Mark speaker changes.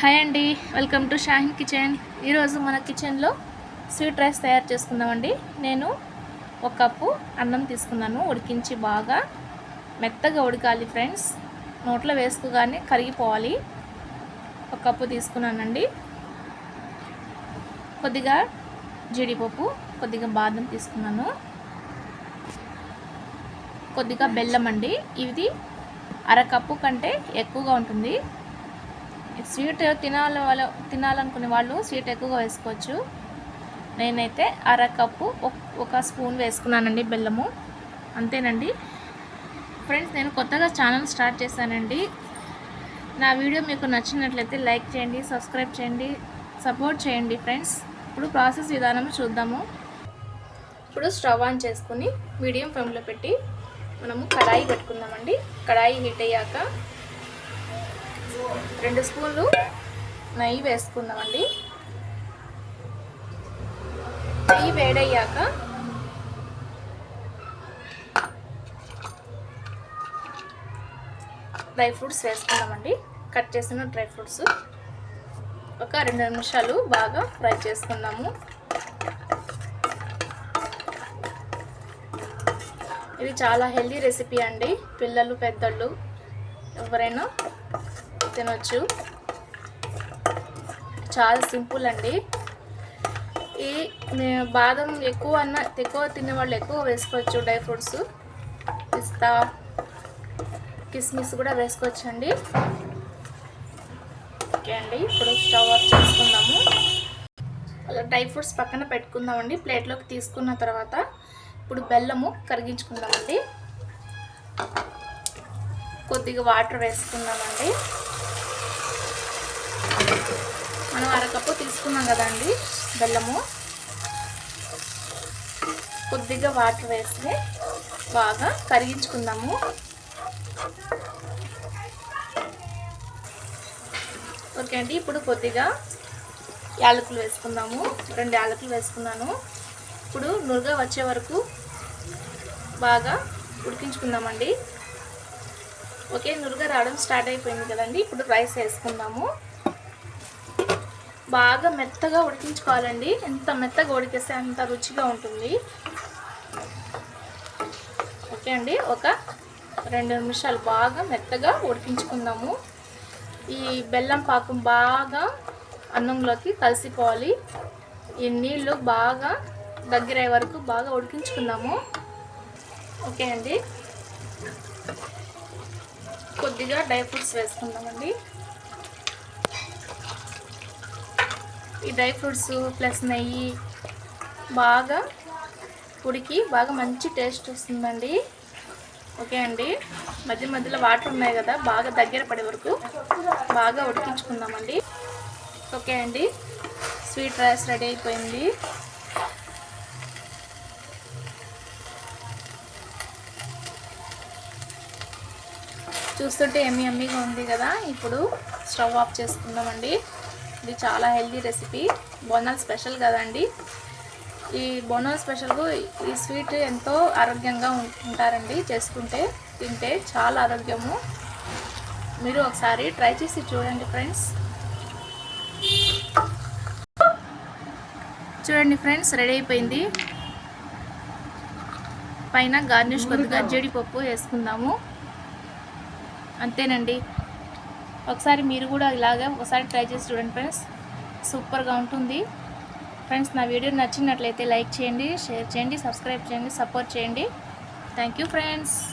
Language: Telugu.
Speaker 1: హాయ్ అండి వెల్కమ్ టు షాహిన్ కిచెన్. ఈరోజు మన కిచెన్లో స్వీట్ రైస్ తయారు చేసుకుందామండి. నేను ఒక కప్పు అన్నం తీసుకున్నాను ఉడికించి బాగా మెత్తగా ఉడకాలి ఫ్రెండ్స్. నోట్లో వేసుకోగానే కరిగిపోవాలి. ఒక కప్పు తీసుకున్నానండి. కొద్దిగా జీడిపప్పు కొద్దిగా బాదం తీసుకున్నాను. కొద్దిగా బెల్లం అండి. ఇది అరకప్పు కంటే ఎక్కువగా ఉంటుంది. స్వీట్ తినాల వాళ్ళ తినాలనుకునే వాళ్ళు స్వీట్ ఎక్కువగా వేసుకోవచ్చు. నేనైతే అర కప్పు ఒక స్పూన్ వేసుకున్నానండి బెల్లము. అంతేనండి. ఫ్రెండ్స్ నేను కొత్తగా ఛానల్ స్టార్ట్ చేశానండి. నా వీడియో మీకు నచ్చినట్లయితే లైక్ చేయండి సబ్స్క్రైబ్ చేయండి సపోర్ట్ చేయండి ఫ్రెండ్స్ ఇప్పుడు ప్రాసెస్ విధానం చూద్దాము. ఇప్పుడు స్టవ్ ఆన్ చేసుకుని మీడియం ఫ్లేమ్లో పెట్టి మనము కడాయి పెట్టుకుందామండి. కడాయి హీట్ అయ్యాక రెండు స్పూన్లు నెయ్యి వేసుకుందామండి. నెయ్యి వేడయ్యాక డ్రై ఫ్రూట్స్ వేసుకుందామండి. కట్ చేసిన డ్రై ఫ్రూట్స్. ఒక రెండు నిమిషాలు బాగా ఫ్రై చేసుకుందాము. ఇది చాలా హెల్దీ రెసిపీ అండి. పిల్లలు పెద్దళ్ళు ఎవరైనా తినొచ్చు. చాలా సింపుల్ అండి. ఈ బాదం ఎక్కువ అన్న ఎక్కువ తినే వాళ్ళు ఎక్కువ వేసుకోవచ్చు డ్రై ఫ్రూట్స్. పిస్తా కిస్మిస్ కూడా వేసుకోవచ్చు అండి ఓకే అండి ఇప్పుడు స్టవ్ ఆఫ్ చేసుకుందాము. అలా డ్రై ఫ్రూట్స్ పక్కన పెట్టుకుందామండి. ప్లేట్లోకి తీసుకున్న తర్వాత ఇప్పుడు బెల్లము కరిగించుకుందామండి. కొద్దిగా వాటర్ వేసుకుందామండి మనం అరకప్పు తీసుకున్నాం కదండి బెల్లము. కొద్దిగా వాటర్ వేసి బాగా కరిగించుకుందాము. ఓకే అండి ఇప్పుడు కొద్దిగా యాలకులు వేసుకుందాము. రెండు యాలకులు వేసుకున్నాను. ఇప్పుడు నురుగా వచ్చే వరకు బాగా ఉడికించుకుందామండి. ఓకే నురుగా రావడం స్టార్ట్ అయిపోయింది కదండి. ఇప్పుడు రైస్ వేసుకుందాము. బాగా మెత్తగా ఉడికించుకోవాలండి. ఎంత మెత్తగా ఉడికేస్తే అంత రుచిగా ఉంటుంది. ఓకే అండి ఒక రెండు నిమిషాలు బాగా మెత్తగా ఉడికించుకుందాము. ఈ బెల్లం పాకం బాగా అన్నంలోకి కలిసిపోవాలి. ఈ నీళ్ళు బాగా దగ్గర వరకు బాగా ఉడికించుకుందాము. ఓకే అండి. కొద్దిగా డ్రై ఫ్రూట్స్ వేసుకుందామండి. ఈ డ్రై ఫ్రూట్స్ ప్లస్ నెయ్యి బాగా ఉడికి బాగా మంచి టేస్ట్ వస్తుందండి. ఓకే అండి. మధ్య మధ్యలో వాటర్ ఉన్నాయి కదా బాగా దగ్గర పడే వరకు బాగా ఉడికించుకుందామండి. ఓకే అండి. స్వీట్ రైస్ రెడీ అయిపోయింది. చూస్తుంటే ఎమ్మి ఎమ్మిగా ఉంది కదా. ఇప్పుడు స్టవ్ ఆఫ్ చేసుకుందామండి. ఇది చాలా హెల్దీ రెసిపీ. బోనాల్ స్పెషల్ కదండి. ఈ బోనాల్ స్పెషల్ ఈ స్వీట్ ఎంతో ఆరోగ్యంగా ఉంటారండి చేసుకుంటే తింటే చాలా ఆరోగ్యము. మీరు ఒకసారి ట్రై చేసి చూడండి ఫ్రెండ్స్. చూడండి ఫ్రెండ్స్ రెడీ అయిపోయింది. పైన గార్నిష్ కొద్దిగా జీడిపప్పు వేసుకుందాము. అంతేనండి. ఒకసారి మీరు కూడా ఇలాగే ఒకసారి ట్రై చేసి చూడండి ఫ్రెండ్స్. సూపర్గా ఉంటుంది. ఫ్రెండ్స్ నా వీడియో నచ్చినట్లయితే లైక్ చేయండి షేర్ చేయండి సబ్స్క్రైబ్ చేయండి సపోర్ట్ చేయండి. Thank friends.